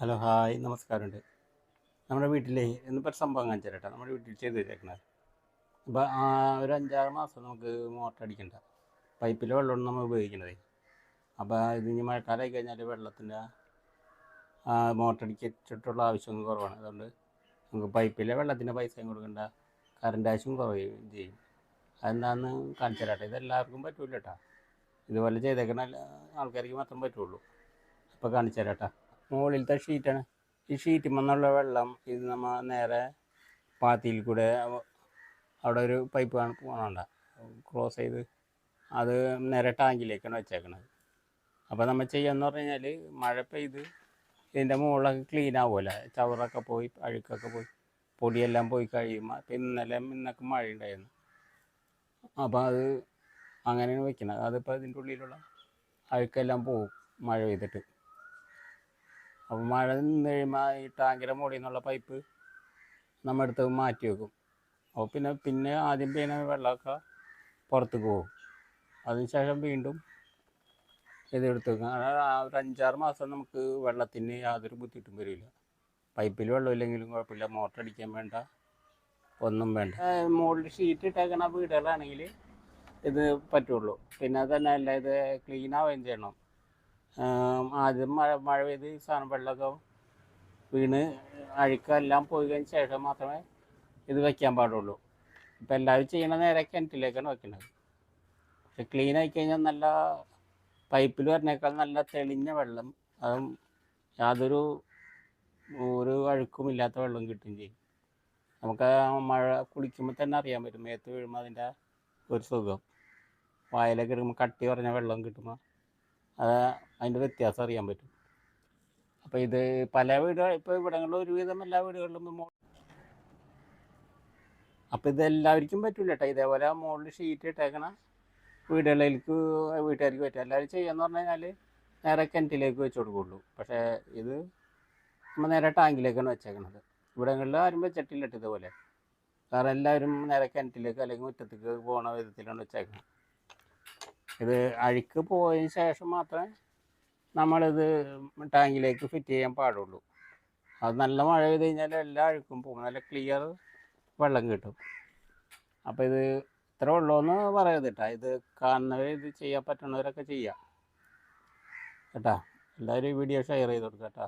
Hello hi നമസ്കാരമുണ്ട്. നമ്മുടെ വീട്ടിലെ എന്നിപ്പോൾ സംഭവം കാണിച്ചു തരട്ടെ. നമ്മുടെ വീട്ടിൽ ചെയ്ത് വെച്ചേക്കണത്. അപ്പോൾ ഒരു അഞ്ചാറ് മാസം നമുക്ക് മോട്ടർ അടിക്കണ്ട. പൈപ്പിലെ വെള്ളമാണ് നമ്മൾ ഉപയോഗിക്കുന്നത് അപ്പോൾ ഇത് ഇനി മഴക്കാലമായി കഴിഞ്ഞാൽ വെള്ളത്തിന്റെ മോട്ടർ അടിച്ചിട്ടുള്ള ആവശ്യമൊന്നും കുറവാണ്. അതുകൊണ്ട് നമുക്ക് പൈപ്പിലെ വെള്ളത്തിന്റെ പൈസയും കൊടുക്കണ്ട. കറണ്ട് ആവശ്യം കുറയും ചെയ്യും. അതെന്താണെന്ന് കാണിച്ചു തരാട്ടെ. ഇതെല്ലാവർക്കും പറ്റൂല കേട്ടോ. ഇതുപോലെ ചെയ്തേക്കണ ആൾക്കാർക്ക് മാത്രം പറ്റുള്ളൂ. അപ്പോൾ കാണിച്ചു തരാട്ടാ. മുകളിലത്തെ ഷീറ്റാണ് ഈ ഷീറ്റ് നിന്നുള്ള വെള്ളം ഇത് നമ്മൾ നേരെ പാത്തിയിൽ കൂടെ അവിടെ ഒരു പൈപ്പ് കാണ പോകണണ്ട ക്രോസ് ചെയ്ത് അത് നേരെ ടാങ്കിലേക്കാണ് വെച്ചേക്കണത്. അപ്പോൾ നമ്മൾ ചെയ്യാന്ന് പറഞ്ഞു കഴിഞ്ഞാൽ മഴ പെയ്ത് ഇതിന്റെ മുകളിലൊക്കെ ക്ലീൻ ആവുമല്ലോ ചവറൊക്കെ പോയി അഴുക്കൊക്കെ പോയി പൊടിയെല്ലാം പോയി കഴിയുമ്പോൾ അപ്പം ഇന്നലെ ഇന്നൊക്കെ മഴ ഉണ്ടായിരുന്നു അപ്പോൾ അത് അങ്ങനെയാണ് വെക്കുന്നത് അതിപ്പോൾ ഇതിന്റെ ഉള്ളിലുള്ള അഴുക്കെല്ലാം പോകും മഴ പെയ്തിട്ട്. അപ്പോൾ മഴ നിന്ന് കഴിയുമ്പോൾ ഈ ടാങ്കിന്റെ മുകളിൽ നിന്നുള്ള പൈപ്പ് നമ്മൾ എടുത്ത് മാറ്റി വെക്കും. അപ്പോൾ പിന്നെ പിന്നെ ആദ്യം പെയ്യുന്ന വെള്ളമൊക്കെ പുറത്തേക്ക് പോകും. അതിനുശേഷം വീണ്ടും ഇതെടുത്ത് വെക്കും. ആ ഒരു അഞ്ചാറ് മാസം നമുക്ക് വെള്ളത്തിന് യാതൊരു ബുദ്ധിമുട്ടും വരില്ല. പൈപ്പിൽ വെള്ളമില്ലെങ്കിലും കുഴപ്പമില്ല. മോട്ടർ അടിക്കാൻ വേണ്ട ഒന്നും വേണ്ട. മുകളിൽ ഷീറ്റ് ഇട്ടേക്കണ വീടുകളാണെങ്കിൽ ഇത് പറ്റുള്ളൂ. പിന്നെ അതന്നെ അല്ല ഇത് ക്ലീൻ ആവുകയും ചെയ്യണം. ആദ്യം മഴ മഴ പെയ്ത് സാധനം വെള്ളമൊക്കെ വീണ് അഴുക്കെല്ലാം പോയി കഴിഞ്ഞ ശേഷം മാത്രമേ ഇത് വെക്കാൻ പാടുള്ളൂ. ഇപ്പം എല്ലാവരും ചെയ്യണ നേരെ കിണറ്റിലേക്കാണ് വെക്കുന്നത് ക്ലീൻ ആയി കഴിഞ്ഞാൽ നല്ല പൈപ്പിൽ വരുന്നേക്കാൾ നല്ല തെളിഞ്ഞ വെള്ളം അതും യാതൊരു ഒരു അഴുക്കും ഇല്ലാത്ത വെള്ളം കിട്ടുകയും ചെയ്യും. നമുക്ക് മഴ കുളിക്കുമ്പോൾ തന്നെ അറിയാൻ പറ്റും മേത്ത് വീഴുമ്പോൾ അതിന്റെ ഒരു സുഖം. വായിലൊക്കെ എടുക്കുമ്പോൾ കട്ടി കുറഞ്ഞ വെള്ളം കിട്ടുമ്പോൾ അത് അതിന്റെ വ്യത്യാസം അറിയാൻ പറ്റും. അപ്പോൾ ഇത് പല വീടുകൾ ഇപ്പോൾ ഇവിടങ്ങളിൽ ഒരുവിധം എല്ലാ വീടുകളിലും അപ്പോൾ ഇത് എല്ലാവർക്കും പറ്റില്ല കേട്ടോ ഇതേപോലെ മുകളിൽ ഷീറ്റ് ഇട്ടേക്കണ വീടുകളിലേക്ക് വീട്ടുകാർക്ക് പറ്റും. എല്ലാവരും ചെയ്യാന്ന് പറഞ്ഞു കഴിഞ്ഞാൽ നേരെ കിണറ്റിലേക്ക് വെച്ച് കൊടുക്കുള്ളൂ. പക്ഷേ ഇത് നമ്മൾ നേരെ ടാങ്കിലേക്കാണ് വെച്ചേക്കണത്. ഇവിടങ്ങളിൽ ആരും വെച്ചിട്ടില്ല കേട്ടോ ഇതുപോലെ. കാരണം എല്ലാവരും നേരെ കിണറ്റിലേക്ക് അല്ലെങ്കിൽ മുറ്റത്തേക്ക് പോകണ വിധത്തിലാണ് വെച്ചേക്കുന്നത് ഇത് അഴുക്ക് പോയതിന് ശേഷം മാത്രമേ നമ്മളിത് ടാങ്കിലേക്ക് ഫിറ്റ് ചെയ്യാൻ പാടുള്ളൂ. അത് നല്ല മഴ പെയ്ത് കഴിഞ്ഞാൽ എല്ലാ അഴുക്കും പോകും. നല്ല ക്ലിയർ വെള്ളം കിട്ടും. അപ്പോൾ ഇത് ഇത്ര ഉള്ളൂന്ന് പറയരുത് കേട്ടോ ഇത് കാണുന്നവർ ഇത് ചെയ്യാൻ പറ്റുന്നവരൊക്കെ ചെയ്യാം. കേട്ടാ? എല്ലാവരും ഈ വീഡിയോ ഷെയർ ചെയ്ത് കൊടുക്കാം കേട്ടോ.